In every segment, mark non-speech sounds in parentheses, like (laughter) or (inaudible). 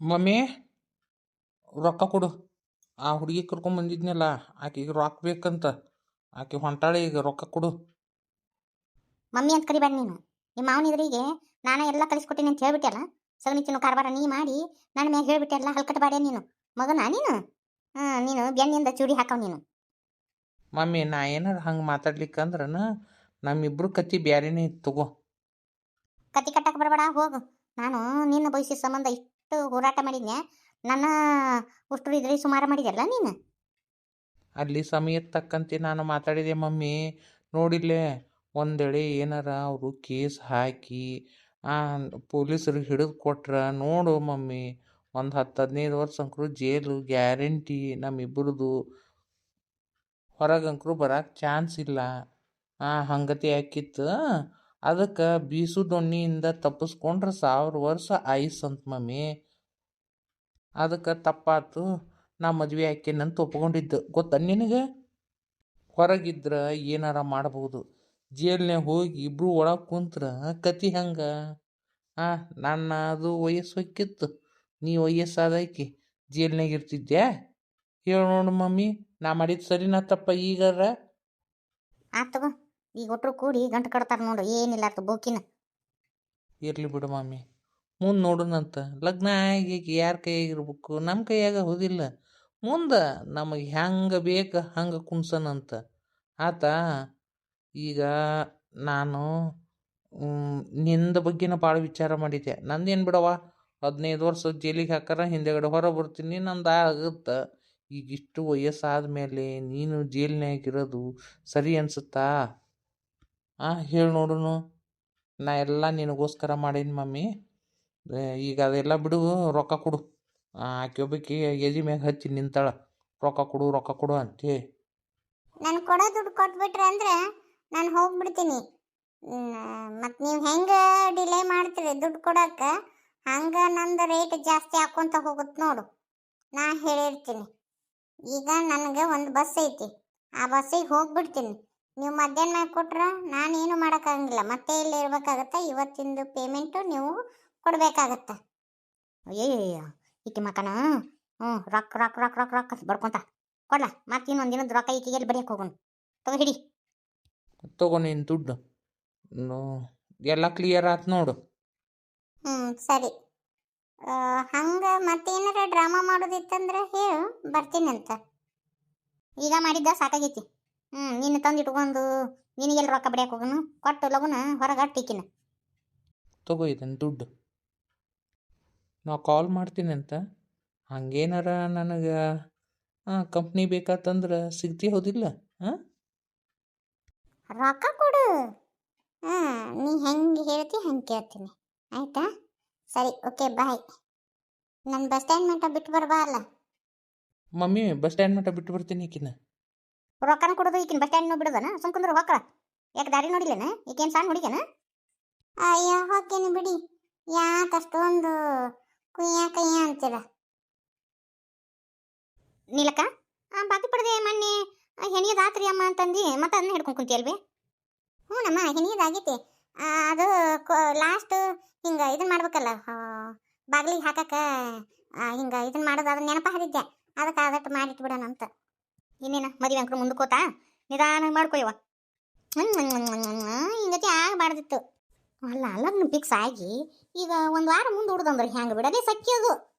Mummy ರೊಕ್ಕ ಕೊಡು. ಆ ಹುಡುಗಿ ಕರ್ಕೊಂಬಂದಿದ್ನಲ್ಲ ಆಕೆಗೆ ರೊಕ್ಕ ಬೇಕಂತ. ಆಕೆ ಹೊಂಟಾಳೆ ಈಗ ರೊಕ್ಕ ಕೊಡು. ಮಮ್ಮಿ ಅಂತ ಕರಿಬೇಡ ನೀನು. ನಿಮ್ಮ ಮಾವನ ಎದುರಿಗೆ ನಾನು ಎಲ್ಲ ಕಲಿಸ್ಕೊಟ್ಟಿನಿ ಅಂತ ಹೇಳ್ಬಿಟ್ಟಲ್ಲ ಸಗಣಿ ತಿನ್ನು ಕಾರ್ಬಾರ ನೀ ಮಾಡಿ ನನ್ನ ಮ್ಯಾಗ ಹೇಳ್ಬಿಟ್ಟೆಲ್ಲ ಹಲ್ಕಟ್ ಬಾಡ್ಯ ನೀನು. ಮಗನ ನೀನು? ಹಾಂ ನೀನು ಬೆನ್ನಿಂದ ಚೂಡಿ ಹಾಕವ್ ನೀನು. ಮಮ್ಮಿ ನಾ ಏನಾರ ಹಂಗೆ ಮಾತಾಡ್ಲಿಕ್ಕಂದ್ರನ ನಮ್ಮಿಬ್ರು ಕತ್ತಿ ಬ್ಯಾರೆನೇ ಇತ್ತು ತಗೋ. ಕತ್ತಿ ಕಟ್ಟಕ್ಕೆ ಬರಬೇಡ ಹೋಗು. ನಾನು ನಿನ್ನ ಬಯಸಿದ ಸಂಬಂಧ ಇಷ್ಟು ಹೋರಾಟ ಮಾಡಿದ್ನ ನನ್ನ ಉಷ್ಟ್ರು ಇದ್ರಿ ಸುಮಾರು ಮಾಡಿದ್ಯಲ್ಲ ನೀನು? ಅಲ್ಲಿ ಸಮಯಕ್ಕೆ ತಕ್ಕಂತೆ ನಾನು ಮಾತಾಡಿದೆ ಮಮ್ಮಿ. ನೋಡಿಲ್ಲೇ ಒಂದೇಳೆ ಏನಾರ ಅವರು ಕೇಸ್ ಹಾಕಿ ಪೊಲೀಸರಿಗೆ ಹಿಡಿದು ಕೊಟ್ರ. ನೋಡು ಮಮ್ಮಿ, ಒಂದು ಹತ್ತು ಹದಿನೈದು ವರ್ಷ ಅಂಕರು ಜೇಲು ಗ್ಯಾರಂಟಿ ನಮ್ಮಿಬ್ಬರದು. ಹೊರಗಂಕರು ಬರಕ್ಕೆ ಚಾನ್ಸ್ ಇಲ್ಲ. ಆ ಹಂಗತಿ ಆಕಿತ್ತು ಅದಕ್ಕೆ ಬೀಸು ದೊಣ್ಣೆಯಿಂದ ತಪ್ಪಿಸ್ಕೊಂಡ್ರೆ ಸಾವಿರ ವರ್ಷ ಆಯ್ಸ್ ಅಂತ ಮಮ್ಮಿ. ಅದಕ್ಕೆ ತಪ್ಪಾತು ನಾ ಮದ್ವೆ ಆಕೇನಂತ ಒಪ್ಕೊಂಡಿದ್ದು. ಗೊತ್ತ ನಿನಗೆ? ಹೊರಗಿದ್ರೆ ಏನಾರ ಮಾಡ್ಬೋದು. ಜೇಲ್ನ್ಯಾಗ ಹೋಗಿ ಇಬ್ರು ಒಳಗೆ ಕುಂತ್ರೆ ಕತಿ ಹಂಗ? ಹಾಂ ನನ್ನ ಅದು ವಯಸ್ಸು ಹೊಕ್ಕಿತ್ತು ನೀ ವಯಸ್ಸಾದಾಕಿ, ಜೇಲ್ನ್ಯಾಗ ಇರ್ತಿದ್ಯಾ? ಹೇಳು ನೋಡು ಮಮ್ಮಿ, ನಾ ಮಾಡಿದ ಸರಿನಾ ತಪ್ಪ ಈಗಾರ? ತಗೋ. ಈಗ ಒಟ್ಟರು ಕೂಡಿ ಗಂಟು ಕಡ್ತಾರೆ ನೋಡು, ಏನಿಲ್ಲ ಬೋಕಿನ. ಇರಲಿ ಬಿಡು ಮಾಮಿ, ಮುಂದೆ ನೋಡೋಣಂತ ಲಗ್ನ ಆಗಿ ಯಾರ ಕೈಯಾಗ ಇರ್ಬೇಕು ನಮ್ಮ ಕೈಯಾಗ ಹೋದಿಲ್ಲ. ಮುಂದೆ ನಮಗೆ ಹೆಂಗೆ ಬೇಕು ಹಂಗೆ ಕುಣ್ಸನಂತ. ಆತ, ಈಗ ನಾನು ನಿಂದ ಬಗ್ಗೆನ ಭಾಳ ವಿಚಾರ ಮಾಡಿದ್ದೆ ನಂದೇನು ಬಿಡವ ಹದಿನೈದು ವರ್ಷ ಜೈಲಿಗೆ ಹಾಕಾರ ಹಿಂದೆಗಡೆ ಹೊರ ಬರ್ತೀನಿ, ನಂದು ಆಗುತ್ತೆ. ಈಗ ಇಷ್ಟು ವಯಸ್ಸಾದ ಮೇಲೆ ನೀನು ಜೈಲಿನಾಗಿರೋದು ಸರಿ ಅನ್ಸುತ್ತಾ? ಆ, ಹೇಳಿ ನೋಡುನು. ನಾ ಎಲ್ಲ ನಿನಗೋಸ್ಕರ ಮಾಡೀನಿ ಮಮ್ಮಿ? ಈಗ ಅದೆಲ್ಲ ಬಿಡು, ರೊಕ್ಕ ಕೊಡು. ಆಕೆ ಒಬ್ಬಾಕಿ ಎದಿ ಮ್ಯಾಗ ಹಚ್ಚಿ ನಿಂತಾಳ. ರೊಕ್ಕ ಕೊಡು ರೊಕ್ಕ ಕೊಡು ಅಂತ. ನಾನು ಕೊಡೋ ದುಡ್ಡು ಕೊಟ್ಬಿಟ್ರೆ ಅಂದ್ರೆ ನಾನು ಹೋಗ್ಬಿಡ್ತೀನಿ. ಮತ್ತು ನೀವು ಹೆಂಗೆ ಡಿಲೇ ಮಾಡ್ತೀರಿ ದುಡ್ಡು ಕೊಡೋಕ್ಕೆ? ಹಂಗೆ ನಂದು ರೇಟ್ ಜಾಸ್ತಿ ಹಾಕ್ಕೊಂತ ಹೋಗುತ್ತೆ ನೋಡು. ನಾ ಹೇಳಿರ್ತೀನಿ. ಈಗ ನನಗೆ ಒಂದು ಬಸ್ ಐತಿ. ಆ ಬಸ್ಸಿಗೆ ಹೋಗ್ಬಿಡ್ತೀನಿ. ನೀವು ಮಧ್ಯಾಹ್ನ ಮ್ಯಾಗ ಕೊಟ್ರೆ ನಾನೇನು ಮಾಡೋಕ್ಕಾಗಂಗಿಲ್ಲ. ಮತ್ತೆ ಇಲ್ಲಿ ಇರ್ಬೇಕಾಗತ್ತೆ ಇವತ್ತಿಂದು ಪೇಮೆಂಟು ನೀವು ಕೊಡಬೇಕಾಗತ್ತೆ. ಅಯ್ಯಯ್ಯ ಈಕೆ ಮಕ್ಕನ ಹ್ಞೂ ರೊಕ್ಕ ರೊಕ್ಕ ರೊಕ್ಕ ರೊಕ್ಕ ರೊಕ್ಕ ಬಡ್ಕೊಂತ. ಕೊಡ್ಲ ಮತ್ತೆ ಇನ್ನೊಂದು ದಿನದ ರೊಕ್ಕ ಈಕೆಗೆ ಎಲ್ಲಿ ಬರೆಯಕ್ಕೆ ಹೋಗೋಣ. ತಗೋ ಹಿಡಿ. ತಗೋ ನೀನು ದುಡ್ಡು. ನೋ ಎಲ್ಲ ಕ್ಲಿಯರ್ ಆತು ನೋಡು. ಹ್ಞೂ ಸರಿ. ಹಂಗೆ ಮತ್ತೇನಾರ ಡ್ರಾಮಾ ಮಾಡೋದಿತ್ತಂದ್ರೆ ಹೇಳು ಬರ್ತೀನಿ ಅಂತ. ಈಗ ಮಾಡಿದ್ದ ಸಾಕಾಗೈತಿ. ಹ್ಞೂ ನೀನು ತಂದು ಇಟ್ಕೊಂಡು ನಿನಗೆಲ್ಲಿ ರೊಕ್ಕ ಬಡಿಯಕ್ಕೆ ಹೋಗೋನು? ಕೊಟ್ಟು ಲಗುನ ಹೊರಗೆ ಟಿಕಿನ ತಗೋ ಇದನ್ನು ದುಡ್ಡು. ನಾ ಕಾಲ್ ಮಾಡ್ತೀನಿ ಅಂತ. ಹಂಗೇನಾರ ನನಗೆ ಕಂಪ್ನಿ ಬೇಕಾತಂದ್ರೆ ಸಿಗ್ತಿ ಹೋದಿಲ್ಲ ಹಾಂ ರೊಕ್ಕ ಕೊಡು. ಹಾಂ ನೀ ಹೆಂಗೆ ಹೇಳ್ತಿ ಹಂಗೆ ಕೇಳ್ತೀನಿ. ಆಯ್ತಾ? ಸರಿ ಓಕೆ ಬಾಯ್. ನನ್ನ ಬಸ್ ಸ್ಟ್ಯಾಂಡ್ ಮಟ್ಟ ಬಿಟ್ಟು ಬರ್ಬಾ ಅಲ್ಲ ಮಮ್ಮಿ ಬಸ್ ಸ್ಟ್ಯಾಂಡ್ ಮಟ್ಟ ಬಿಟ್ಟು ಬರ್ತೀನಿ ಈಕಿನ. ರೊಕ್ಕನ ಕೊಡೋದು ಈಕಿನ ಬಸ್ ಸ್ಟ್ಯಾಂಡ್ ಬಿಡೋದನ? ಸುಮ್ಕಂದ್ರೆ ಹೊಕ್ಕ ಯಾಕೆ ದಾರಿ ನೋಡಿಲ್ಲೇನ? ಈಕೇನು ಸಣ್ಣ ಹುಡುಗೇನ ಅಯ್ಯೋ ಹೋಗ್ತೇನೆ ಬಿಡಿ. ಯಾಕೆ ಅಷ್ಟೊಂದು ಕುಯ್ಯ ಕಯ್ಯ ಅಂತೀರ ನೀಲಕ್ಕ ಆ ಬಾಕಿ ಪಡೆದೆ ಮೊನ್ನೆ ಹೆಣಿಯದಾತ್ರಿ ಅಮ್ಮ ಅಂತಂದು ಮತ್ತೆ ಅದನ್ನ ಹಿಡ್ಕೊಂಡು ಕುಂತಿಯಲ್ವೇ? ಹ್ಞೂ ನಮ್ಮ ಹೆಣಿಯದಾಗೈತಿ ಅದು ಲಾಸ್ಟ್ ಹಿಂಗೆ ಇದನ್ನ ಮಾಡ್ಬೇಕಲ್ಲ ಬಾಗಿಲಿಗೆ ಹಾಕಕ್ಕೆ ಹಿಂಗೆ ಇದನ್ನ ಮಾಡೋದು ಅದನ್ನ ನೆನಪ ಹರಿದ್ದೆ ಅದಕ್ಕೆ ಅದಟ್ಟು ಮಾಡಿಟ್ಬಿಡೋಣ ಅಂತ. ಇನ್ನೇನು, ಮದುವೆ ಅಂಕರು ಮುಂದಕ್ಕೋತಾ? ನಿಧಾನ ಮಾಡ್ಕೊಯ್ವ ಹಿಂಗತಿ ಆಗಬಾರ್ದಿತ್ತು. ಅಲ್ಲ, ಲಗ್ನ ಫಿಕ್ಸ್ ಆಗಿ ಈಗ ಒಂದು ವಾರ ಮುಂದೆ ಹುಡ್ದಂದ್ರೆ ಹೆಂಗೆ ಬಿಡೋದೇ? ಸಖ್ಯೋದು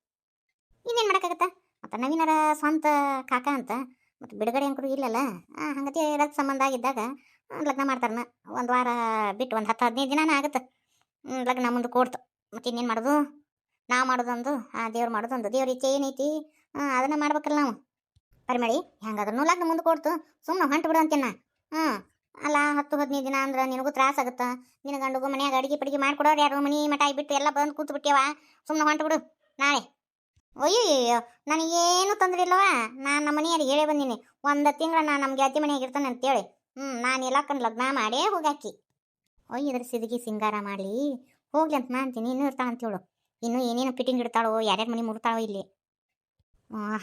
ಇನ್ನೇನು ಮಾಡೋಕ್ಕಾಗತ್ತ? ಮತ್ತು ನವೀನರ ಸ್ವಂತ ಕಾಕ ಅಂತ, ಮತ್ತು ಬಿಡುಗಡೆ ಅಂಕರು ಇಲ್ಲಲ್ಲ? ಹಂಗತಿ ರಕ್ತ ಸಂಬಂಧ ಆಗಿದ್ದಾಗ ಲಗ್ನ ಮಾಡ್ತಾರನ. ಒಂದು ವಾರ ಬಿಟ್ಟು ಒಂದು ಹತ್ತು ಹದಿನೈದು ದಿನಾನ ಆಗುತ್ತೆ. ಲಗ್ನ ಮುಂದೆ ಕೊಡ್ತು ಮತ್ತು ಇನ್ನೇನು ಮಾಡೋದು? ನಾವು ಮಾಡೋದೊಂದು, ಆ, ದೇವ್ರು ಮಾಡೋದೊಂದು. ದೇವ್ರ ಇಚ್ಛೆ ಏನೈತಿ? ಅದನ್ನ ಮಾಡ್ಬೇಕಲ್ಲ ನಾವು. ಪರಿಮಳಿ ಹೆಂಗಾದ್ರೂ ಲಗ್ನ ಮುಂದೆ ಕೊಡ್ತು. ಸುಮ್ಮನೆ ಹೊಂಟು ಬಿಡು ಅಂತೀನ ಹ್ಞೂ, ಅಲ್ಲ ಹತ್ತು ಹದಿನೈದು ದಿನ ಅಂದ್ರೆ ನಿನಗೂ ತ್ರಾಸ ಆಗುತ್ತಾ. ನಿನ್ನ ಗಂಡಗೂ ಮನ್ಯಾಗ ಅಡಿಗೆ ಪಡಿಗೆ ಮಾಡ್ಕೊಡೋರು ಯಾರು? ಮನೆ ಮಠ ಬಿಟ್ಟು ಎಲ್ಲ ಬಂದು ಕೂತು ಬಿಟ್ಟೇವ ಸುಮ್ಮನೆ ಹೊಂಟು ಬಿಡು. ನಾಳೆ. ಅಯ್ಯೋ ನನಗೇನು ತೊಂದರೆ ಇಲ್ಲವ ನಾನು ನಮ್ಮ ಮನೆಯವ್ರಿಗೆ ಹೇಳೇ ಬಂದೀನಿ. ಒಂದು ತಿಂಗಳ ನಾನು ನಮ್ಮ ಗೆಳತಿ ಮನೆಯಾಗ ಇರ್ತಾನೆ ಅಂತೇಳಿ. ಹ್ಞೂ ನಾನು ಎಲ್ಲಕ್ಕನ ಲಗ್ನ ಮಾಡೇ ಹೋಗಾಕಿ. ಅಯ್ಯ ಇದ್ರ ಸಿದಗಿ ಸಿಂಗಾರ ಮಾಡಲಿ. ಹೋಗ್ಲಿ ಅಂತ ಮಾಡ್ತೀನಿ ಅಂತೀನಿ. ಇನ್ನೂ ಇರ್ತಾಳೆ ಅಂತೇಳು ಇನ್ನೂ ಏನೇನು ಫಿಟ್ಟಿಂಗ್ ಇಡ್ತಾಳೋ, ಯಾರ್ಯಾರ ಮನೆ ಮುಡ್ತಾಳೋ ಇಲ್ಲಿ.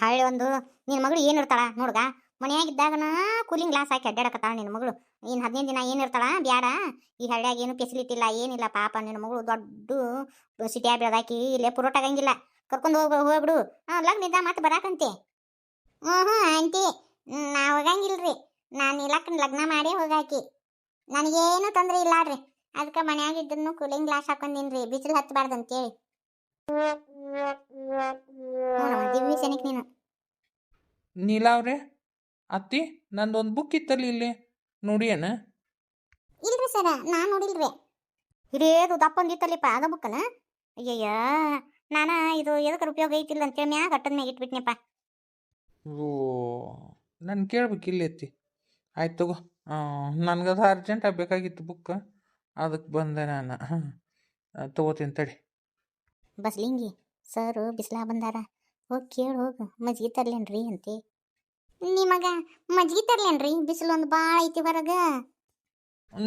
ಹಳ್ಳಿ ಒಂದು ನಿನ್ನ ಮಗಳು ಏನು ಇರ್ತಾಳ ನೋಡ್ಗ? ಮನೆಯಾಗಿದ್ದಾಗನ ಕೂಲಿಂಗ್ ಗ್ಲಾಸ್ ಹಾಕಿ ಅಡ್ಡಾಡಕತ್ತಾಳ ನಿನ್ನ ಮಗಳು. ಇನ್ನು ಹದಿನೈದು ದಿನ ಏನಿರ್ತಾಳ ಬ್ಯಾಡ. ಈ ಹಳ್ಳಿಯಾಗ ಏನು ಫೆಸಿಲಿಟಿ ಇಲ್ಲ, ಏನಿಲ್ಲ. ಪಾಪ ನಿನ್ನ ಮಗಳು ದೊಡ್ಡ ಸಿಟಿಯಾಗ ಬೆಳ್ದಾಕಿ ಇಲ್ಲೇ ಪುರೋಟ ಆಗಂಗಿಲ್ಲ. ಕರ್ಕೊಂಡು ಹೋಗ್ಬ, ಹೋಗ್ಬಿಡು. ಹಾಂ ಲಗ್ನ ಇದ್ದ ಮತ್ತೆ ಬರಾಕಂತೆ. ಹ್ಞೂ ಹ್ಞೂ ಆಂಟಿ. ನಾ ಹೋಗಂಗಿಲ್ರಿ. ನಾನು ಇಲ್ಲಕ್ಕ ಲಗ್ನ ಮಾಡೇ ಹೋಗಾಕಿ. ನನಗೇನು ತೊಂದರೆ ಇಲ್ಲ ರೀ ಅದಕ್ಕೆ ಮನ್ಯಾಗ ಇದ್ದನ್ನು ಕೂಲಿಂಗ್ ಗ್ಲಾಸ್ ಹಾಕೊಂಡಿನ್ರಿ. ಬಿಸಿಲು ಹತ್ತಬಾರ್ದು ಅಂತೇಳಿ ದಿವ್ಯ ಸನಿಕ್ ನೀನು. ನೀಲಾವ್ರೆ ಅತ್ತಿ ನಂದೊಂದು ಬುಕ್ ಇತ್ತಲ್ಲಿ ಇಲ್ಲಿ ನೋಡಿ ಏನ ಇಲ್ರಿ ಸರ ನಾನು ನೋಡಿಲ್ರಿ. ಹಿರಿಯದು ದಪ್ಪಂದಿತ್ತಲ್ಲಿಪ್ಪ ಅದ ಬುಕ್ಕನ ಅಯ್ಯಯ್ಯ ನಾನ ಇದು ಎದಕ್ಕೆ ಉಪಯೋಗ ಐತಿಲ್ಲ ಅಂತೇಳಿ ಮ್ಯಾಗ ಕಟ್ಟದ ಮ್ಯಾಗ ಇಟ್ಬಿಟ್ನಪ್ಪ. ಓ ನಾನು ಕೇಳ್ಬೇಕು ಇಲ್ಲಿ ಐತಿ ಆಯ್ತು ತಗೋ ನನಗದು ಅರ್ಜೆಂಟಾಗಿ ಬೇಕಾಗಿತ್ತು ಬುಕ್ ಅದಕ್ಕೆ ಬಂದೆ ನಾನು. ಹಾಂ ತಡಿ ತಡಿ. ಬಸ್ಲಿಂಗಿ. ಸರ್ ಬಿಸ್ಲಾ ಬಂದಾರ. ಹೋಗಿ ಕೇಳಿ ಹೋಗು ಮಜ್ಗಿ ತರ್ಲೇನ್ರಿ ಅಂತಿ. ನಿಮಗ ಮಜ್ಗಿ ತರ್ಲೇನ್ರಿ? ಬಿಸಿಲು ಒಂದು ಭಾಳ ಐತಿ ಹೊರಗ.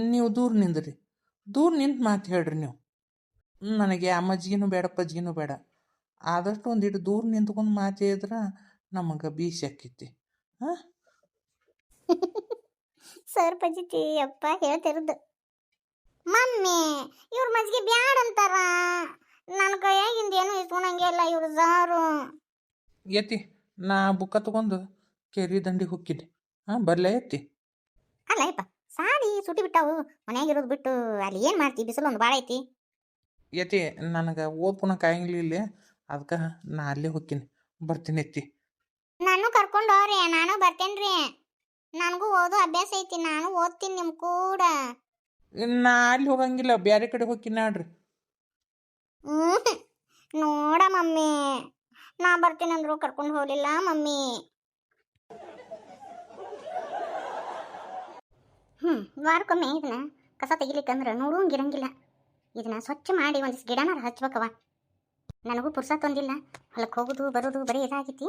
ನೀವು ದೂರ ನಿಂದ್ರಿ. ದೂರ ನಿಂತು ಮಾತು ಹೇಳ್ರಿ ನೀವು. ನನಗೆ ಆ ಮಜ್ಜಿಗೆನೂ ಬೇಡ ಪಜ್ಗಿನೂ ಬೇಡ. ಆದಷ್ಟು ಒಂದಿಟ್ಟು ದೂರ ನಿಂತ್ಕೊಂಡು ಮಾತು ಹೇಳಿದ್ರೆ ನಮಗೆ ಬೀಸಿ ಹಾಕಿತಿ ಹಾಂ? (laughs) ಸರ್ ಪಜಿತಿ ಅಪ್ಪ ಹೇಳ್ತಿರದು. ಮಮ್ಮಿ ಇವ್ರ ಮಜ್ಜಿಗೆ ಬ್ಯಾಡ ಅಂತಾರ. ನನ್ನ ಕೈಯಾಗಿಂದ ಏನು ಇಸ್ಕೊಳಂಗೆ ಇಲ್ಲ ಇವ್ರು ಸಾರು. ಎತ್ತಿ ನಾ ಬುಕ್ಕ ತಗೊಂಡು ಕೆರಿ ದಂಡಿ ಹೋಗ್ತೀನಿ ಹಾಂ ಬರಲೇ ಎತ್ತಿ. ಅಲ್ಲ ಯಪ್ಪ ಸಾಡಿ ಸುಟಿ ಬಿಟ್ಟಾವು ಮನ್ಯಾಗಿರೋದು ಬಿಟ್ಟು ಅಲ್ಲಿ ಏನು ಮಾಡ್ತಿ ಬಿಸಿಲು ಒಂದು ಭಾಳ ಐತಿ. ಎತ್ತಿ ನನಗೆ ಓದ್ಕೊಳಕ್ಕೆ ಆಗಂಗಿಲ್ಲ ಇಲ್ಲಿ ಅದಕ್ಕೆ ನಾ ಅಲ್ಲೇ ಹೋಗ್ತೀನಿ ಬರ್ತೀನಿ ಎತ್ತಿ. ನಾನು ಕರ್ಕೊಂಡು ಹೋಗ್ರಿ ನಾನು ಬರ್ತೇನ್ರಿ. ನನಗೂ ಓದೋ ಅಭ್ಯಾಸ ಐತಿ ನಾನು ಓದ್ತೀನಿ ನಿಮ್ಮ ಕೂಡ. ನಾ ಅಲ್ಲಿ ಹೋಗಂಗಿಲ್ಲ ಬೇರೆ ಕಡೆ ಹೋಗ್ತೀನಿ ನೋಡ್ರಿ. ಹ್ಮ್. ನೋಡ ಮಮ್ಮಿ. ನಾ ಬರ್ತೀನಂದ್ರು ಕರ್ಕೊಂಡು ಹೋಗಲಿಲ್ಲ ಮಮ್ಮಿ. ಹ್ಮ್, ವಾರಕ್ಕೊಮ್ಮೆ ಇದನ್ನ ಕಸ ತೆಗಿಲಿಕ್ಕಂದ್ರೆ ನೋಡೋಂಗಿರಂಗಿಲ್ಲ ಇದನ್ನ ಸ್ವಚ್ಛ ಮಾಡಿ ಒಂದಿಷ್ಟು ಗಿಡನಾರ ಹಚ್ಬೇಕವ ನನಗೂ ಪುರ್ಸತ್ ಒಂದಿಲ್ಲ ಹೊಲಕ್ಕೆ ಹೋಗೋದು, ಬರೋದು, ಬರೀ ಇದಾಗೈತಿ.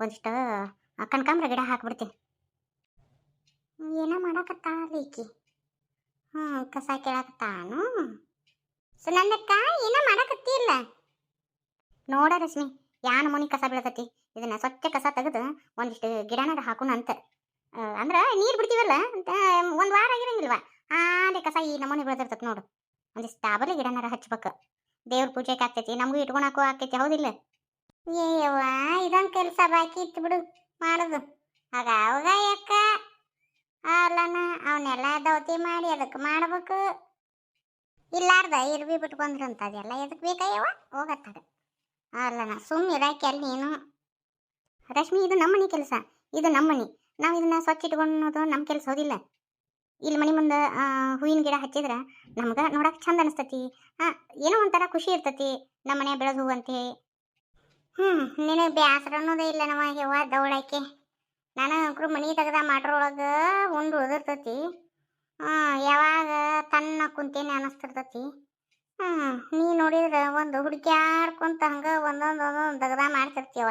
ಒಂದಿಷ್ಟು ಕನಕಾಂಬ್ರ ಗಿಡ ಹಾಕ್ಬಿಡ್ತೀನಿ. ಏನೋ ಮಾಡಕತ್ತಾಳ ಈಕಿ? ಹ್ಞೂ ಕಸ ಕೇಳಕತ್ತಾನು? ಸುನಂದಕ್ಕ ಏನ ಮಾಡಕತ್ತಿಲ್ಲ ನೋಡ ರಶ್ಮಿ, ಯಾ ನಮೂನಿ ಕಸ ಬೀಳತತಿ ಇದನ್ನ ಸ್ವಚ್ಛ ಕಸ ತೆಗೆದು ಒಂದಿಷ್ಟು ಗಿಡನಾರ ಹಾಕೋಣ ಅಂತ. ಅಂದ್ರೆ ನೀರು ಬಿಡ್ತೀವಲ್ಲ? ಅಂತ ಒಂದ್ ವಾರ ಆಗಿರಂಗಿಲ್ವಾ? ಆಲೆ ಕಸ ಈ ನಮೂನಿ ಬೆಳೆದಿರ್ತತ್ ನೋಡು. ಒಂದಿಷ್ಟು ತಾಬಲೆ ಗಿಡನಾರ ಹಚ್ಬೇಕು. ದೇವ್ರ ಪೂಜೆಗೆ ಆಗ್ತೈತಿ, ನಮಗೂ ಇಟ್ಕೊಳಕ್ಕೂ ಆಗ್ತೈತಿ, ಹೌದಿಲ್ಲ? ಏಯವ್ವ ಇದೊಂದು ಕೆಲಸ ಬಾಕಿ ಇತ್ತು ಬಿಡು, ಮಾಡುದು. ಆಗ ಅವಾಗ ಯಾಕ? ಅಲ್ಲನ ಅವನ್ನೆಲ್ಲ ದೌತಿ ಮಾಡಿ ಅದಕ್ಕೆ ಮಾಡ್ಬೇಕು. ಇಲ್ಲಾರ್ದ ಇರ್ವಿ ಬಿಟ್ಕೊಂಡ್ರಂತ ಅದೆಲ್ಲ ಎದಕ್ಕೆ ಬೇಕಾಯವ ಹೋಗತ್ತಾಗ ಅಲ್ಲನ ಸುಮ್ಮನೆ ಇರಾಕಿ ಅಲ್ಲಿ ನೀನು ರಶ್ಮಿ, ಇದು ನಮ್ಮನೆ ಕೆಲಸ. ಇದು ನಮ್ಮನೆ. ನಾವು ಇದನ್ನ ಸ್ವಚ್ಛ ಇಟ್ಕೊಳ್ಳೋದು ನಮ್ಮ ಕೆಲಸ ಹೋದಿಲ್ಲ. ಇಲ್ಲಿ ಮನೆ ಮುಂದೆ ಹೂವಿನ ಗಿಡ ಹಚ್ಚಿದ್ರೆ ನಮ್ಗೆ ನೋಡಕ್ಕೆ ಚಂದ ಅನಿಸ್ತತಿ. ಹಾಂ ಏನೋ ಒಂಥರ ಖುಷಿ ಇರ್ತತಿ ನಮ್ಮ ಮನೆ ಬೆಳೆದು ಹೂವು ಅಂತ ಹ್ಞೂ ನಿನಗೆ ಬೇಸರ ಅನ್ನೋದೇ ಇಲ್ಲ ನಮ್ಮ ಯವ್ವ ದೌಡಕ್ಕೆ ನಾನು ಅಂಕರು ಮನೆ ತೆಗ್ದ ಮಾಡ್ರೊಳಗೆ ಉಂಡು ಉದಿರ್ತತಿ. ಯಾವಾಗ ತನ್ನ ಕುಂತೇನೆ ಅನಿಸ್ತಿರ್ತತಿ ಹ್ಞೂ ನೀ ನೋಡಿದ್ರೆ ಒಂದು ಹುಡುಕ್ಯಾಡ್ಕೊಂತ ಹಂಗೆ ಒಂದೊಂದು ಒಂದೊಂದು ದಗದ ಮಾಡ್ತಿರ್ತೀವ.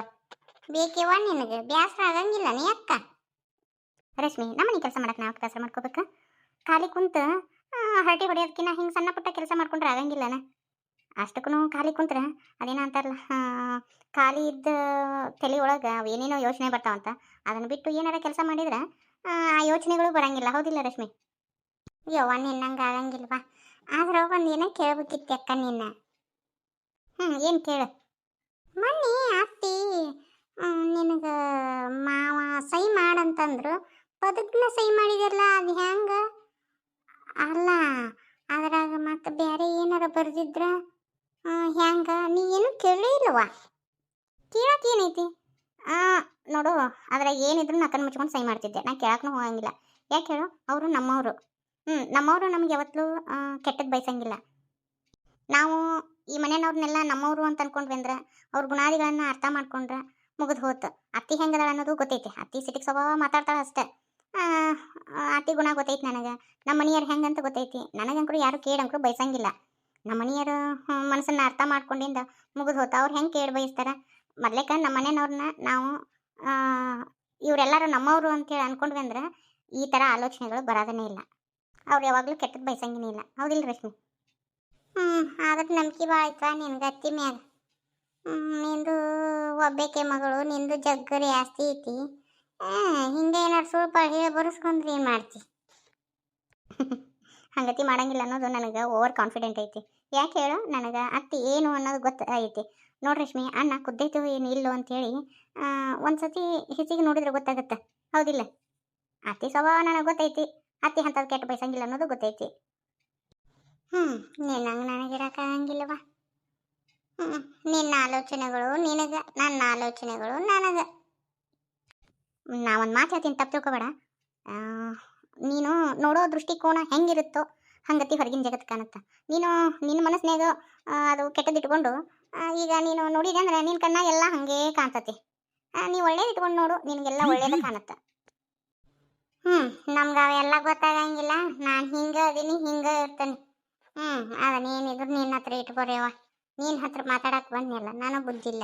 ಬೇಕೇವ ನಿನಗೆ ಬೇಸರ ಆಗಂಗಿಲ್ಲ ನೀ ಅಕ್ಕ. ರಶ್ಮಿ, ನಮ್ಮನೆ ಕೆಲಸ ಮಾಡಕ್ಕೆ ನಾವು ಕೆಲಸ ಮಾಡ್ಕೋಬೇಕು? ಖಾಲಿ ಕುಂತ ಹರಟಿ ಹೊಡೆಯೋದಕ್ಕಿಂತ ಹಿಂಗೆ ಸಣ್ಣ ಪುಟ್ಟ ಕೆಲಸ ಮಾಡ್ಕೊಂಡ್ರೆ ಆಗಂಗಿಲ್ಲನ? ಅಷ್ಟಕ್ಕೂ ಖಾಲಿ ಕುಂತ್ರೆ, ಅದೇನ ಅಂತಾರಲ್ಲ ಖಾಲಿ ಇದ್ದ ತಲೆ ಒಳಗೆ ಅವು ಏನೇನೋ ಯೋಚನೆ ಬರ್ತಾವಂತ. ಅದನ್ನು ಬಿಟ್ಟು ಏನಾರ ಕೆಲಸ ಮಾಡಿದ್ರೆ ಆ ಯೋಚನೆಗಳು ಬರಂಗಿಲ್ಲ. ಹೌದಿಲ್ಲ ರಶ್ಮಿ? ಯವ್ವ ನಿನ್ನಂಗೆ ಆಗಂಗಿಲ್ವಾ? ಆದ್ರೆ ಒಂದು ಏನ ಕೇಳ್ಬೇಕಿತ್ತು ಅಕ್ಕ ನಿನ್ನ? ಹ್ಞೂ ಏನು ಕೇಳು. ಮೊನ್ನೆ ಅತ್ತಿ ನಿನಗೆ ಮಾವ ಸೈ ಮಾಡಂತಂದ್ರು. ಬದುಕನ್ನ ಸೈ ಮಾಡಿದ್ಯಲ್ಲ, ಅದು ಹೆಂಗೆ? ಅಲ್ಲ, ಅದ್ರಾಗ ಮತ್ತೆ ಬೇರೆ ಏನಾರ ಬರ್ದಿದ್ರ? ಹೆಂಗೆ? ನೀ ಏನು ಕೇಳೇ ಇಲ್ಲವಾ ಕೇಳಕ್ಕೆ ಏನೈತಿ? ನೋಡು, ಅದ್ರಾಗ ಏನಿದ್ರು ನಕನ್ ಮುಚ್ಕೊಂಡು ಸೈ ಮಾಡ್ತಿದ್ದೆ. ನಾ ಕೇಳಕ್ಕೂ ಹೋಗಂಗಿಲ್ಲ. ಯಾಕೆ ಹೇಳು? ಅವರು ನಮ್ಮವರು. ಹ್ಞೂ ನಮ್ಮವರು ನಮ್ಗೆ ಯಾವತ್ತೂ ಕೆಟ್ಟದ್ದು ಬಯಸಂಗಿಲ್ಲ. ನಾವು ಈ ಮನೆಯವ್ರನ್ನೆಲ್ಲ ನಮ್ಮವರು ಅಂತ ಅನ್ಕೊಂಡ್ವಿ ಅಂದ್ರೆ, ಅವ್ರ ಗುಣಾದಿಗಳನ್ನ ಅರ್ಥ ಮಾಡ್ಕೊಂಡ್ರೆ ಮುಗಿದು ಹೋತು. ಅತ್ತಿ ಹೆಂಗದ ಅನ್ನೋದು ಗೊತ್ತೈತಿ. ಅತ್ತಿ ಸಿಟಿಗೆ ಸ್ವಭಾವ ಮಾತಾಡ್ತಾಳೆ ಅಷ್ಟೇ. ಅತ್ತಿ ಗುಣ ಗೊತ್ತೈತಿ ನನಗೆ. ನಮ್ಮ ಮನೆಯವ್ರು ಹೆಂಗಂತ ಗೊತ್ತೈತಿ. ನನಗಂಕರು ಯಾರು ಕೇಳಂಕರು ಬಯಸಂಗಿಲ್ಲ. ನಮ್ಮ ಮನೆಯವರು ಮನಸ್ಸನ್ನ ಅರ್ಥ ಮಾಡ್ಕೊಂಡಿಂದ ಮುಗಿದು ಹೋತ. ಅವ್ರು ಹೆಂಗೆ ಕೇಳಿ ಬಯಸ್ತಾರ? ಮೊದ್ಲೇಕ ನಮ್ಮ ಮನೆಯವ್ರನ್ನ ನಾವು ಇವರೆಲ್ಲರೂ ನಮ್ಮವರು ಅಂತೇಳಿ ಅನ್ಕೊಂಡ್ವಿ ಅಂದ್ರೆ, ಈ ಥರ ಆಲೋಚನೆಗಳು ಬರೋದನ್ನೇ ಇಲ್ಲ. ಅವ್ರು ಯಾವಾಗಲೂ ಕೆಟ್ಟದ್ದು ಬಯಸಂಗಿನೇ ಹೌದಿಲ್ಲ ರಶ್ಮಿ ಹ್ಞೂ ಆದ್ರೆ ನಂಬಿಕೆ ಭಾಳ ಆಯ್ತಾ ನಿನ್ಗೆ ಅತ್ತಿ ಮ್ಯಾಗ. ನಿಂದು ಒಬ್ಬೇಕೆ ಮಗಳು, ನಿಂದು ಜಗ್ಗರಿ ಜಾಸ್ತಿ ಐತಿ. ಹಿಂಗೆ ಏನಾರು ಸ್ವಲ್ಪ ಹೇಳಿ ಬರೆಸ್ಕೊಂಡ್ರೆ ಏನು ಮಾಡ್ತಿ? (laughs) ಹಂಗತಿ ಮಾಡಂಗಿಲ್ಲ ಅನ್ನೋದು ನನಗೆ ಓವರ್ ಕಾನ್ಫಿಡೆಂಟ್ ಐತಿ. ಯಾಕೆ ಹೇಳು? ನನಗೆ ಅತ್ತಿ ಏನು ಅನ್ನೋದು ಗೊತ್ತ ಐತಿ. ನೋಡಿ ರಶ್ಮಿ ಅಣ್ಣ ಕುದ್ದೈತು ಏನು ಇಲ್ಲೋ ಅಂತೇಳಿ ಒಂದು ಸತಿ ಹೆಚ್ಚಿಗೆ ನೋಡಿದ್ರೆ ಗೊತ್ತಾಗುತ್ತೆ. ಹೌದಿಲ್ಲ? ಅತ್ತಿ ಸ್ವಭಾವ ನನಗೆ ಗೊತ್ತೈತಿ. ಅತ್ತಿ ಹಂತದ ಕೆಟ್ಟ ಬಯಸಂಗಿಲ್ಲ ಅನ್ನೋದು ಗೊತ್ತೈತಿ. ಹ್ಮ್ ನೀನ್ ನಂಗ್ ನಿನ್ನಂಗೆ ನನಗಿರಕ್ಕಾಗಂಗಿಲ್ಲವ ಹ್ಮ್ ನಿನ್ನ ಆಲೋಚನೆಗಳು ನಿನಗ ನನ್ನ ಆಲೋಚನೆಗಳು ನನಗ. ನಾ ಒಂದು ಮಾತು ಹೇಳ್ತೀನಿ ತಪ್ಪು ತಿಳ್ಕೊಬೇಡ. ಆ, ನೀನು ನೋಡೋ ದೃಷ್ಟಿಕೋನ ಹೆಂಗಿರುತ್ತೋ ಹಂಗತಿ ಹೊರಗಿನ ಜಗತ್ ಕಾಣುತ್ತ. ನೀನು ನಿನ್ನ ಮನಸ್ಸಿನಾಗ ಅದು ಕೆಟ್ಟದಿಟ್ಕೊಂಡು ಈಗ ನೀನು ನೋಡಿದೆ ಅಂದ್ರೆ ನಿನ್ನ ಕಣ್ಣ ಎಲ್ಲ ಹಂಗೆ ಕಾಣ್ತತಿ. ನೀ ಒಳ್ಳೇದು ಇಟ್ಕೊಂಡು ನೋಡು ನಿನಗೆಲ್ಲ ಒಳ್ಳೇದು ಕಾಣುತ್ತೆ. ಹ್ಞೂ ನಮ್ಗೆ ಅವೆಲ್ಲ ಗೊತ್ತಾಗಂಗಿಲ್ಲ. ನಾನು ಹಿಂಗೆ ಅದೀನಿ, ಹಿಂಗೆ ಇರ್ತೇನೆ. ಹ್ಞೂ ಅದನ್ನೇನಿದ್ರು ನಿನ್ನ ಹತ್ರ ಇಟ್ಕೊರೇವ ನಿನ್ನ ಹತ್ರ ಮಾತಾಡಕ್ಕೆ ಬಂದಿಲ್ಲ ನಾನು ಬುದ್ಧಿಲ್ಲ.